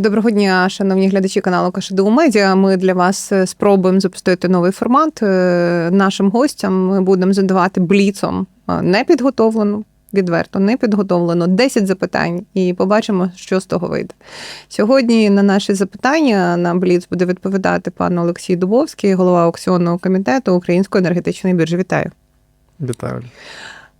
Доброго дня, шановні глядачі каналу Кашеду Медіа. Ми для вас е, спробуємо запустити новий формат. Е, Нашим гостям ми будемо задавати бліцом е, непідготовлену, відверто непідготовлено 10 запитань, і побачимо, що з того вийде. Сьогодні на наші запитання на бліц буде відповідати пан Олексій Дубовський, голова аукціонного комітету Української енергетичної біржі. Вітаю. Вітаю.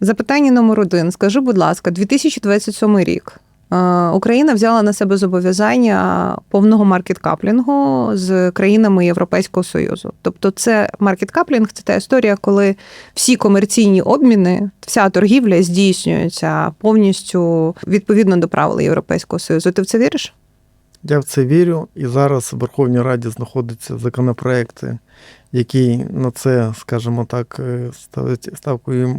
Запитання номер один. Скажи, будь ласка, 2027 рік. Е, Україна взяла на себе зобов'язання повного маркеткаплінгу з країнами Європейського Союзу. Тобто, це маркеткаплінг це та історія, коли всі комерційні обміни, вся торгівля здійснюється повністю відповідно до правил Європейського Союзу. Ти в це віриш? Я в це вірю, і зараз в Верховній Раді знаходяться законопроекти, які на це, скажімо так, е, ставить ставкою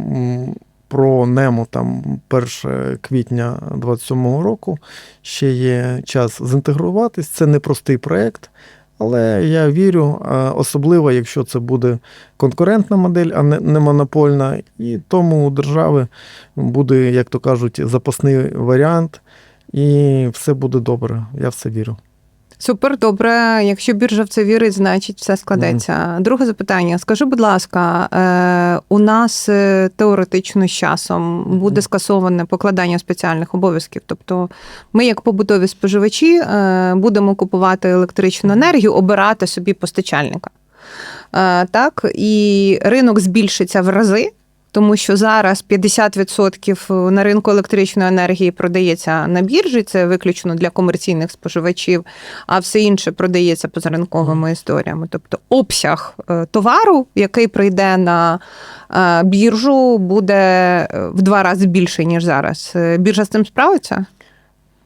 про нему там 1 квітня 27-го року. Ще є час зінтегруватись. Це непростий проект. Але я вірю, особливо, якщо це буде конкурентна модель, а не, монопольна, і тому у держави буде, як то кажуть, запасний варіант, і все буде добре. Я в це вірю. Супер, добре. Якщо біржа в це вірить, значить все складеться. Друге запитання. Скажи, будь ласка, е, у нас е, теоретично з часом буде скасоване покладання спеціальних обов'язків. Тобто, ми, як побутові споживачі, е, будемо купувати електричну енергію, обирати собі постачальника. Так, і ринок збільшиться в рази. Тому що зараз 50% на ринку електричної енергії продається на біржі, це виключно для комерційних споживачів, а все інше продається позаринковими історіями. Тобто обсяг е, товару, який прийде на е, біржу, буде е, в два рази більший, ніж зараз. Е, Біржа з цим справиться?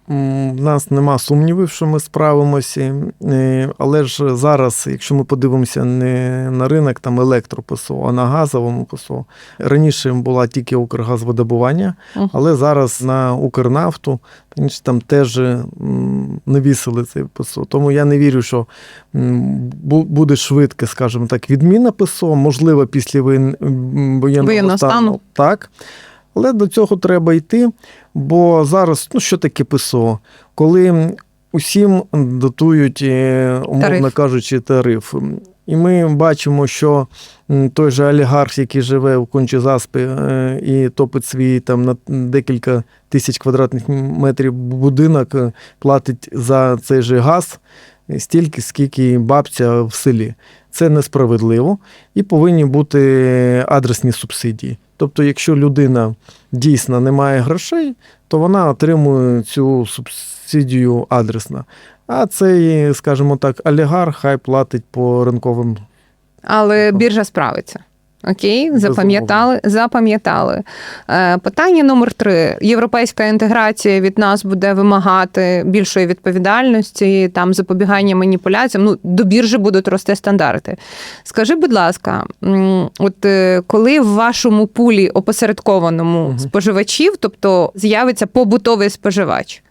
В нас нема сумнівів, що ми справимося, Е, але ж зараз, якщо ми подивимося не на ринок там електропису, а на газовому ПСО, раніше була тільки Укргазвидобування, але зараз на Укрнафту там теж навісили цей ПСО. Тому я не вірю, що буде швидке, скажімо так, відміна ПСО, можливо, після Воєнного стану. Так. Але до цього треба йти, бо зараз, ну що таке ПСО? Коли усім дотують, е, умовно Тариф. кажучи, тариф. І ми бачимо, що той же олігарх, який живе в Кончі-Заспі е, і топить свій там на декілька тисяч квадратних метрів будинок, е, платить за цей же газ стільки, скільки бабця в селі. Це несправедливо і повинні бути адресні субсидії. Тобто, якщо людина дійсно не має грошей, то вона отримує цю субсидію адресно. А цей, скажімо так, олігарх хай платить по ринковим. Але біржа справиться. Окей, запам'ятали, запам'ятали. Е, Питання номер три: європейська інтеграція від нас буде вимагати більшої відповідальності, там запобігання маніпуляціям. Ну до біржі будуть рости стандарти. Скажи, будь ласка, от е, коли в вашому пулі опосередкованому Мгм. споживачів, тобто з'явиться побутовий споживач.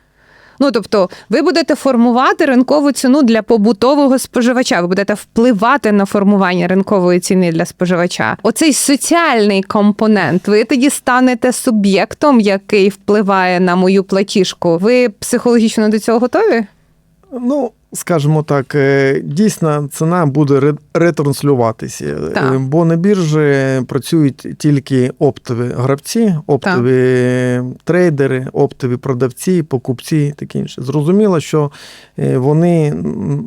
Ну, тобто, ви будете формувати ринкову ціну для побутового споживача. Ви будете впливати на формування ринкової ціни для споживача. Оцей соціальний компонент. Ви тоді станете суб'єктом, який впливає на мою платіжку. Ви психологічно до цього готові? Ну, скажімо так, е, дійсно ціна буде ретранслюватися, Так. Е, бо на біржі працюють тільки оптові гравці, оптові трейдери, оптові продавці, покупці і таке інше. Зрозуміло, що е, вони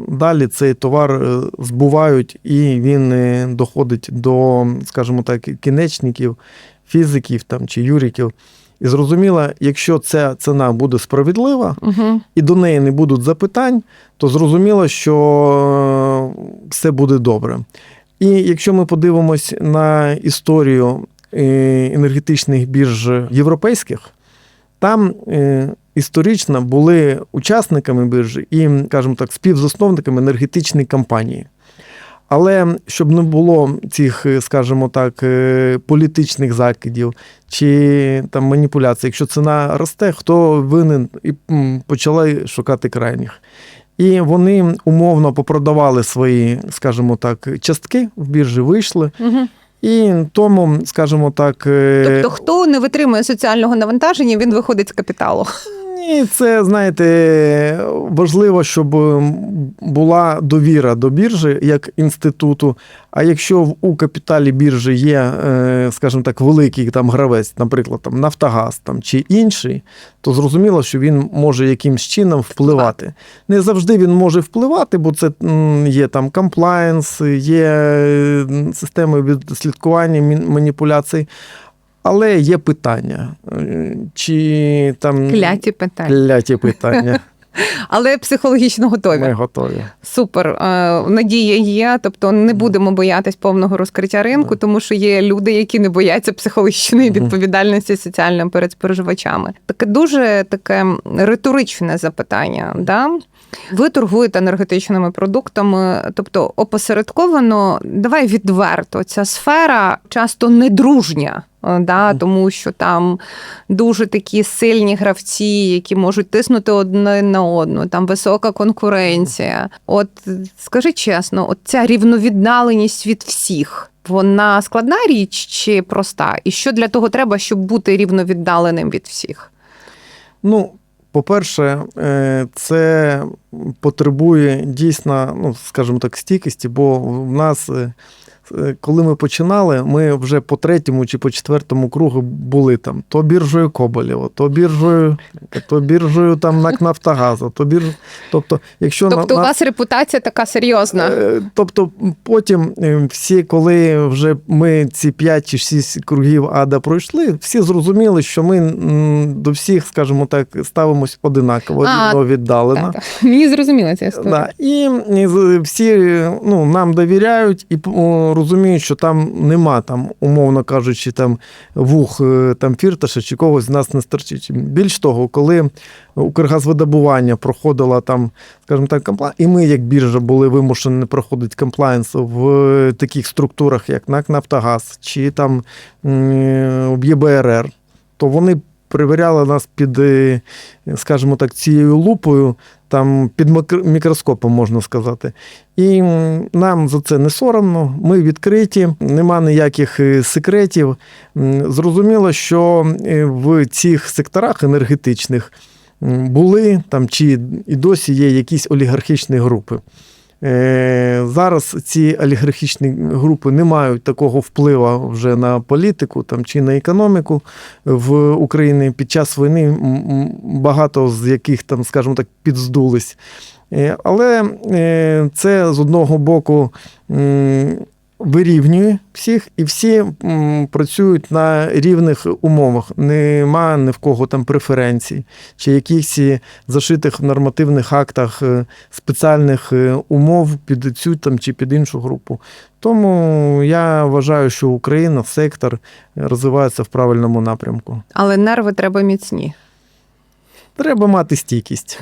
далі цей товар збувають і він доходить до, скажімо так, кінечників, фізиків там, чи юриків. І зрозуміло, якщо ця ціна буде справедлива, Угу. і до неї не будуть запитань, то зрозуміло, що е, все буде добре. І якщо ми подивимось на історію е, енергетичних бірж європейських, там е, історично були учасниками біржі і, скажімо так, співзасновниками енергетичної компанії. Але щоб не було цих, е, скажімо так, е, політичних закидів чи там маніпуляцій, якщо ціна росте, хто винен і почали шукати крайніх. І вони умовно попродавали свої, скажімо так, частки в біржі, вийшли. Угу. І тому, скажімо так, е, Тобто, хто не витримує соціального навантаження, він виходить з капіталу. Ні, це знаєте, важливо, щоб була довіра до біржі як інституту. А якщо в- у капіталі біржі є, е, скажімо так, великий там гравець, наприклад, там Нафтогаз там, чи інший, то зрозуміло, що він може якимсь чином впливати. Не завжди він може впливати, бо це є там комплаєнс, є е, системи відслідкування маніпуляцій. Але є питання, е, чи там Кляті питання. кляті питання. Але психологічно готові. Ми готові. Супер. Е, Надія є, тобто не будемо боятись повного розкриття ринку, тому що є люди, які не бояться психологічної відповідальності соціально перед споживачами. Таке дуже таке риторичне запитання. Да? Ви торгуєте енергетичними продуктами, тобто опосередковано, давай відверто, ця сфера часто недружня. Е, Да, тому що там дуже такі сильні гравці, які можуть тиснути одне на одну, там висока конкуренція. От скажи чесно, от ця рівновіддаленість від всіх. Вона складна річ чи проста? І що для того треба, щоб бути рівновіддаленим від всіх? Ну, по-перше, е, це потребує дійсно, ну, скажімо так, стійкості, бо в нас, е, коли ми починали, ми вже по третьому чи по четвертому кругу були там то біржею Коболєва, то біржею, то біржею там НАК Нафтогазу, то бірж... Тобто, якщо Тобто, на, у вас репутація така серйозна. Е, Тобто, потім е, всі, коли вже ми ці 5 чи 6 кругів ада пройшли, всі зрозуміли, що ми до всіх, скажімо так, ставимось одинаково А, віддалено. Так, так. Мені зрозуміла ця історія. Да. І всі ну, нам довіряють і розуміють, що там нема, там, умовно кажучи, там вух е, там, фірташа чи когось з нас не стерчить. Більш того, коли Укргазвидобування проходила там, скажімо так, комплайн, і ми, як біржа, були вимушені проходити комплайнс в таких структурах, як НАК Нафтогаз чи там в ЄБРР, то вони перевіряли нас під, е, скажімо так, цією лупою, там під мікроскопом, можна сказати. І нам за це не соромно, ми відкриті, нема ніяких е, секретів. Зрозуміло, що е, в цих секторах енергетичних були там чи і досі є якісь олігархічні групи. Е, Зараз ці олігархічні групи не мають такого впливу вже на політику там, чи на економіку в Україні під час війни багато з яких там, скажімо так, підздулись. Е, Але е, це з одного боку вирівнює всіх, і всі працюють на рівних умовах. Нема ні в кого там преференцій, чи якихось зашитих в нормативних актах е, спеціальних е, умов під цю там, чи під іншу групу. Тому я вважаю, що Україна, сектор розвивається в правильному напрямку. Але нерви треба міцні. Треба мати стійкість.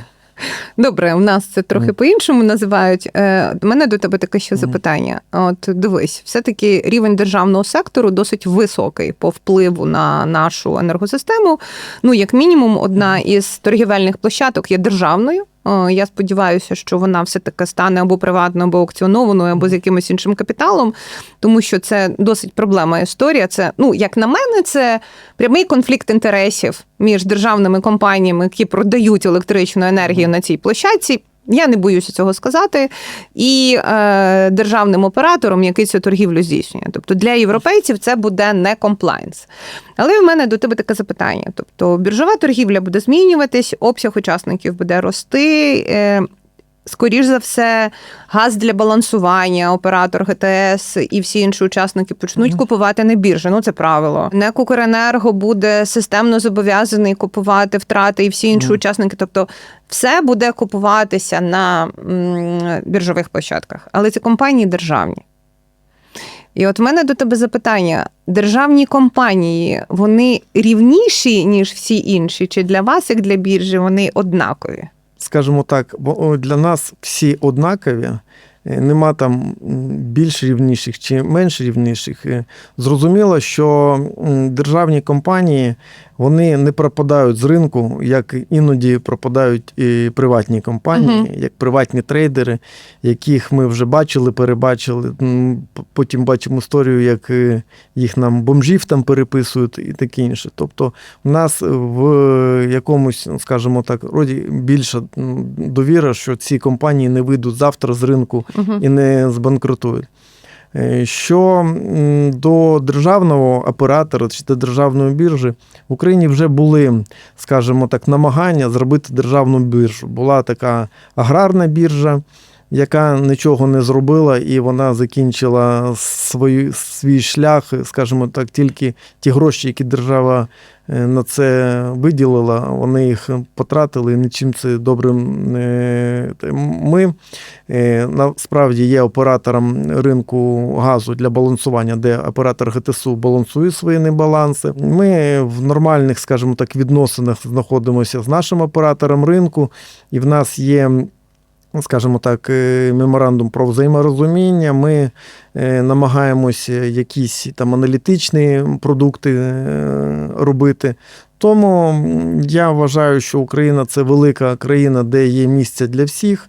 Добре, у нас це трохи по-іншому називають. Е, У мене до тебе таке ще запитання. От дивись, все-таки рівень державного сектору досить високий по впливу на нашу енергосистему. Ну, як мінімум, одна із торгівельних площадок є державною. Е, Я сподіваюся, що вона все таки стане або приватною, або аукціонованою, або з якимось іншим капіталом, тому що це досить проблема історія. Це, ну, як на мене, це прямий конфлікт інтересів між державними компаніями, які продають електричну енергію на цій площадці. Я не боюся цього сказати, і е, державним оператором, який цю торгівлю здійснює. Тобто для європейців це буде не комплайнс. Але в мене до тебе таке запитання: тобто біржова торгівля буде змінюватись, обсяг учасників буде рости. Е, Скоріш за все, газ для балансування, оператор ГТС і всі інші учасники почнуть Мгм. купувати на біржі. Ну це правило. НЕК «Укренерго» буде системно зобов'язаний купувати втрати і всі інші Мгм. учасники. Тобто, все буде купуватися на м, біржових площадках, але ці компанії державні. І от в мене до тебе запитання: державні компанії вони рівніші, ніж всі інші? Чи для вас, як для біржі, вони однакові? Скажімо так, бо для нас всі однакові. Е, нема там більш рівніших чи менш рівніших. Е, Зрозуміло, що державні компанії вони не пропадають з ринку, як іноді пропадають і приватні компанії, Мгм. як приватні трейдери, яких ми вже бачили, перебачили. Потім бачимо історію, як е, їх нам бомжів там переписують і таке інше. Тобто, у нас в якомусь, скажімо так, роді більша довіра, що ці компанії не вийдуть завтра з ринку Мгм. і не збанкрутують. Е, Що до державного оператора чи до державної біржі в Україні вже були, скажімо так, намагання зробити державну біржу. Була така аграрна біржа, яка нічого не зробила, і вона закінчила свою, свій шлях, скажімо так, тільки ті гроші, які держава е, на це виділила, вони їх потратили, нічим це добрим. Ми е, насправді є оператором ринку газу для балансування, де оператор ГТСУ балансує свої небаланси. Ми в нормальних, скажімо так, відносинах знаходимося з нашим оператором ринку, і в нас є. Скажімо так, е, меморандум про взаєморозуміння. Ми намагаємось намагаємося якісь там аналітичні продукти е, робити. Тому я вважаю, що Україна це велика країна, де є місце для всіх.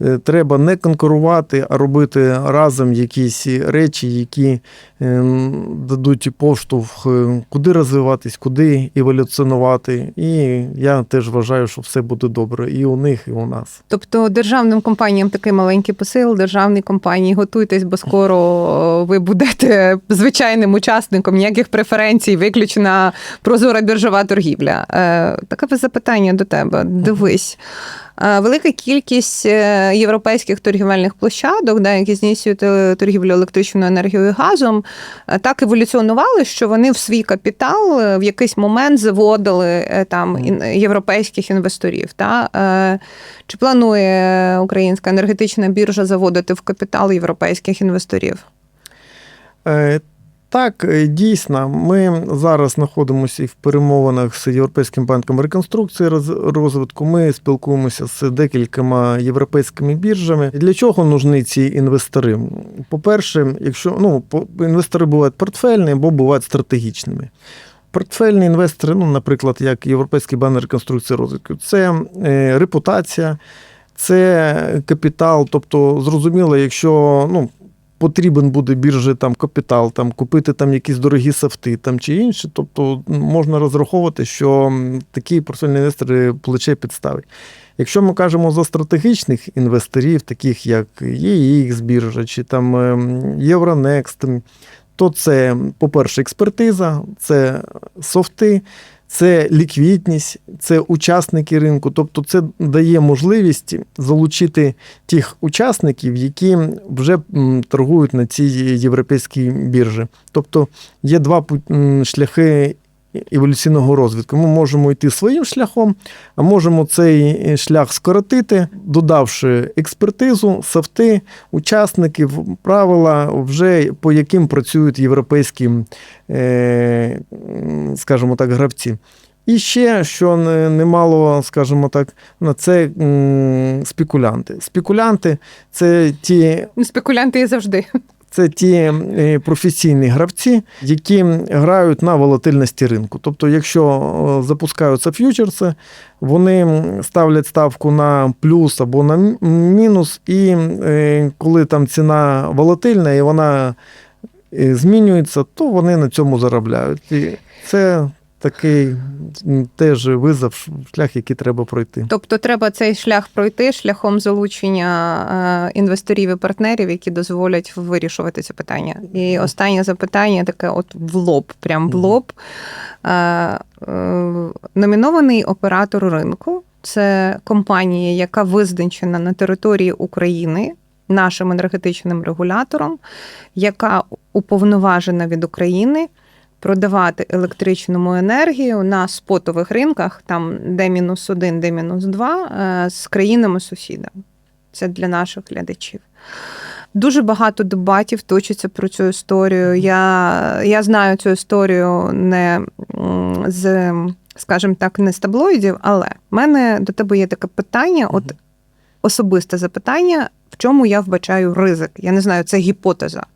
Е, Треба не конкурувати, а робити разом якісь речі, які ем, дадуть поштовх, е, куди розвиватись, куди еволюціонувати. І я теж вважаю, що все буде добре і у них, і у нас. Тобто державним компаніям такий маленький посил, державні компанії, готуйтесь, бо скоро ви будете звичайним учасником, ніяких преференцій, виключена прозора біржова торгівля. Е, таке запитання до тебе. Дивись. Велика кількість е, європейських торгівельних площадок, да, які здійснюють е, торгівлю електричною енергією і газом, е, так еволюціонували, що вони в свій капітал в якийсь момент заводили там європейських інвесторів. Та? Чи планує українська енергетична біржа заводити в капітал європейських інвесторів? Так, е, дійсно, ми зараз знаходимося і в перемовинах з Європейським банком реконструкції розвитку. Ми спілкуємося з декількома європейськими біржами. Для чого нужні ці інвестори? По-перше, якщо ну, інвестори бувають портфельні або бувають стратегічними. Портфельні інвестори, ну, наприклад, як Європейський банк реконструкції розвитку, це е, репутація, це капітал. Тобто, зрозуміло, якщо ну, потрібен буде біржі там капітал, там купити там якісь дорогі софти там чи інше. Тобто можна розраховувати, що такі портфельні інвестори плече підставить. Якщо ми кажемо за стратегічних інвесторів, таких як EX біржа чи там ем, Euronext, то це, по-перше, експертиза, це софти, це ліквідність, це учасники ринку. Тобто, це дає можливість залучити тих учасників, які вже торгують на цій європейській біржі. Тобто є два шляхи еволюційного розвитку. Ми можемо йти своїм шляхом, а можемо цей шлях скоротити, додавши експертизу, софти, учасників, правила, вже по яким працюють європейські, е, скажімо так, гравці. І ще, що не- немало, скажімо так, на це спекулянти. Спекулянти це ті Ну, Спекулянти є завжди. Це ті е, професійні гравці, які грають на волатильності ринку. Тобто, якщо е, запускаються ф'ючерси, вони ставлять ставку на плюс або на мінус, і е, коли там ціна волатильна і вона змінюється, то вони на цьому заробляють. І це такий теж визов, шлях, який треба пройти. Тобто треба цей шлях пройти шляхом залучення е, інвесторів і партнерів, які дозволять вирішувати це питання. І останнє запитання таке: от в лоб, прям в лоб. Е, е, Номінований оператор ринку це компанія, яка визначена на території України. Нашим енергетичним регулятором, яка уповноважена від України продавати електричну енергію на спотових ринках, там де мінус один, де мінус два, е, з країнами-сусідами. Це для наших глядачів. Дуже багато дебатів точиться про цю історію. Я, я знаю цю історію не з, скажімо так, не з таблоїдів, але в мене до тебе є таке питання: от особисте запитання, в чому я вбачаю ризик. Я не знаю, це гіпотеза.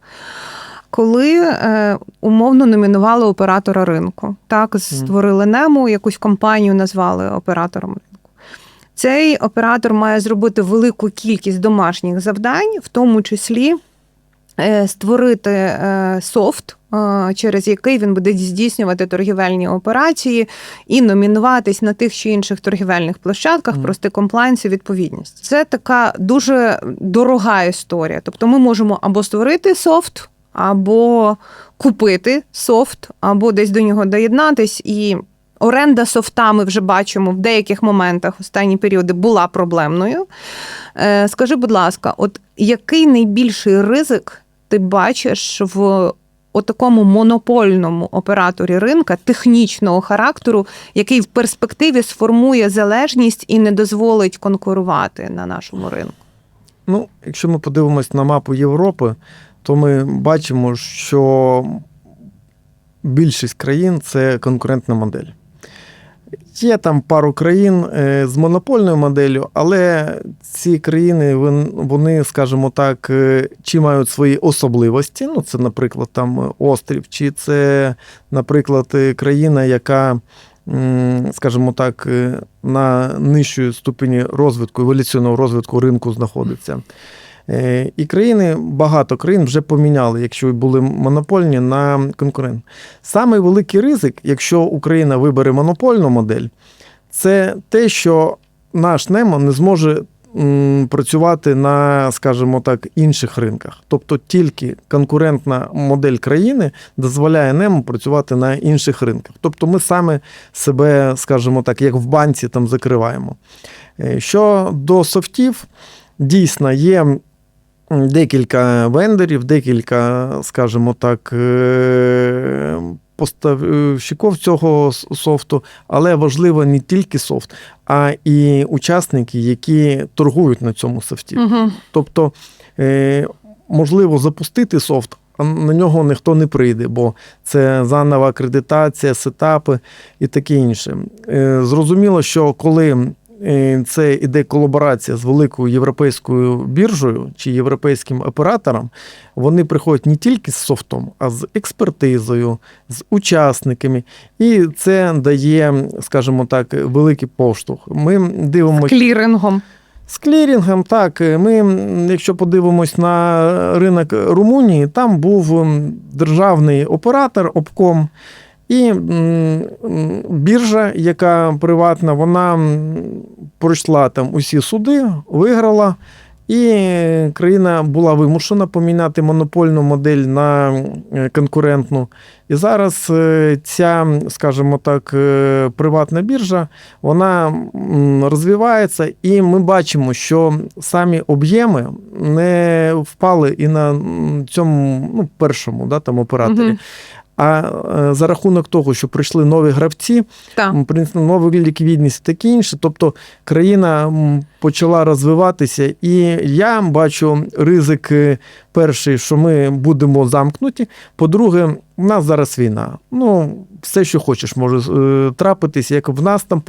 Коли е, умовно номінували оператора ринку, так створили нему, якусь компанію назвали оператором ринку. Цей оператор має зробити велику кількість домашніх завдань, в тому числі е, створити е, софт, е, через який він буде здійснювати торгівельні операції і номінуватись на тих чи інших торгівельних площадках, Мгм. прости комплайнс і відповідність. Це така дуже дорога історія. Тобто, ми можемо або створити софт, або купити софт, або десь до нього доєднатись і. Оренда софта ми вже бачимо в деяких моментах останні періоди була проблемною. Е, Скажи, будь ласка, от який найбільший ризик ти бачиш в отакому монопольному операторі ринка технічного характеру, який в перспективі сформує залежність і не дозволить конкурувати на нашому ринку? Ну, якщо ми подивимось на мапу Європи, то ми бачимо, що більшість країн це конкурентна модель. Є там пару країн е, з монопольною моделлю, але ці країни, вони, скажімо так, е, чи мають свої особливості. Ну, це, наприклад, там острів, чи це, наприклад, е, країна, яка, скажімо так, на нижчій ступені розвитку, еволюційного розвитку ринку знаходиться. Е, І країни, багато країн вже поміняли, якщо були монопольні на конкурент. Самий великий ризик, якщо Україна вибере монопольну модель, це те, що наш НЕМО не зможе працювати на, скажімо так, інших ринках. Тобто тільки конкурентна модель країни дозволяє НЕМО працювати на інших ринках. Тобто ми саме себе, скажімо так, як в банці там закриваємо. Е, Що до софтів, дійсно є декілька вендорів, декілька, скажімо так, е, поставщиків цього софту, але важливо не тільки софт, а і учасники, які торгують на цьому софті. Угу. Тобто, е, можливо, запустити софт, а на нього ніхто не прийде, бо це заново акредитація, сетапи і таке інше. Е, Зрозуміло, що коли це іде колаборація з великою європейською біржею чи європейським оператором, вони приходять не тільки з софтом, а з експертизою, з учасниками, і це дає, скажімо так, великий поштовх. Ми дивимося. Клірингом. З клірінгом, так, ми, якщо подивимось на ринок Румунії, там був державний оператор обком. І біржа, яка приватна, вона пройшла там усі суди, виграла, і країна була вимушена поміняти монопольну модель на конкурентну. І зараз е, ця, скажімо так, е, приватна біржа, вона розвивається, і ми бачимо, що самі об'єми не впали і на цьому ну, першому да, там, операторі. А е, за рахунок того, що прийшли нові гравці, принесли нову ліквідність і таке інше. Тобто країна почала розвиватися, і я бачу ризик е, перший, що ми будемо замкнуті. По-друге, у нас зараз війна. Ну, все, що хочеш, може е, трапитись, як в нас там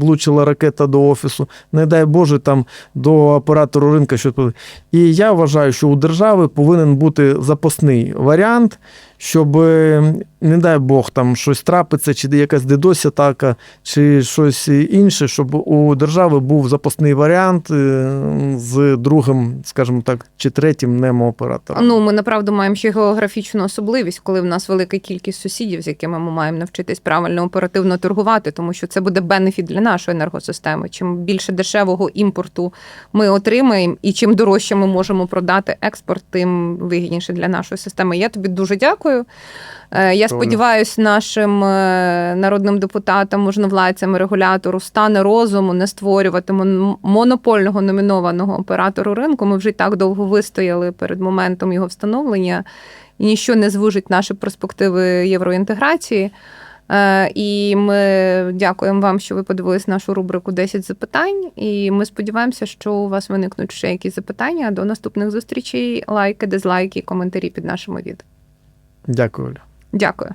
влучила ракета до офісу, не дай Боже, там до оператору ринка буде. І я вважаю, що у держави повинен бути запасний варіант, щоб, е, не дай Бог, там щось трапиться, чи якась дедось атака, чи щось інше, щоб у держави був запасний варіант е, з другим, скажімо так, чи третім немооператором. Ну, ми направду маємо ще географічну особливість, коли в нас велика кількість сусідів, з якими ми маємо навчитись правильно оперативно торгувати, тому що це буде бенефіт для нашої енергосистеми. Чим більше дешевого імпорту ми отримаємо, і чим дорожче ми можемо продати експорт, тим вигідніше для нашої системи. Я тобі дуже дякую. Е, Я сподіваюся, нашим е, народним депутатам, можновладцям, регулятору стане розуму не створювати мон- монопольного номінованого оператору ринку. Ми вже й так довго вистояли перед моментом його встановлення, і ніщо не звужить наші перспективи євроінтеграції. Е, І ми дякуємо вам, що ви подивились нашу рубрику «10 запитань. І ми сподіваємося, що у вас виникнуть ще якісь запитання. До наступних зустрічей. Лайки, дизлайки, коментарі під нашими відео. Дякую, Оля. Дякую.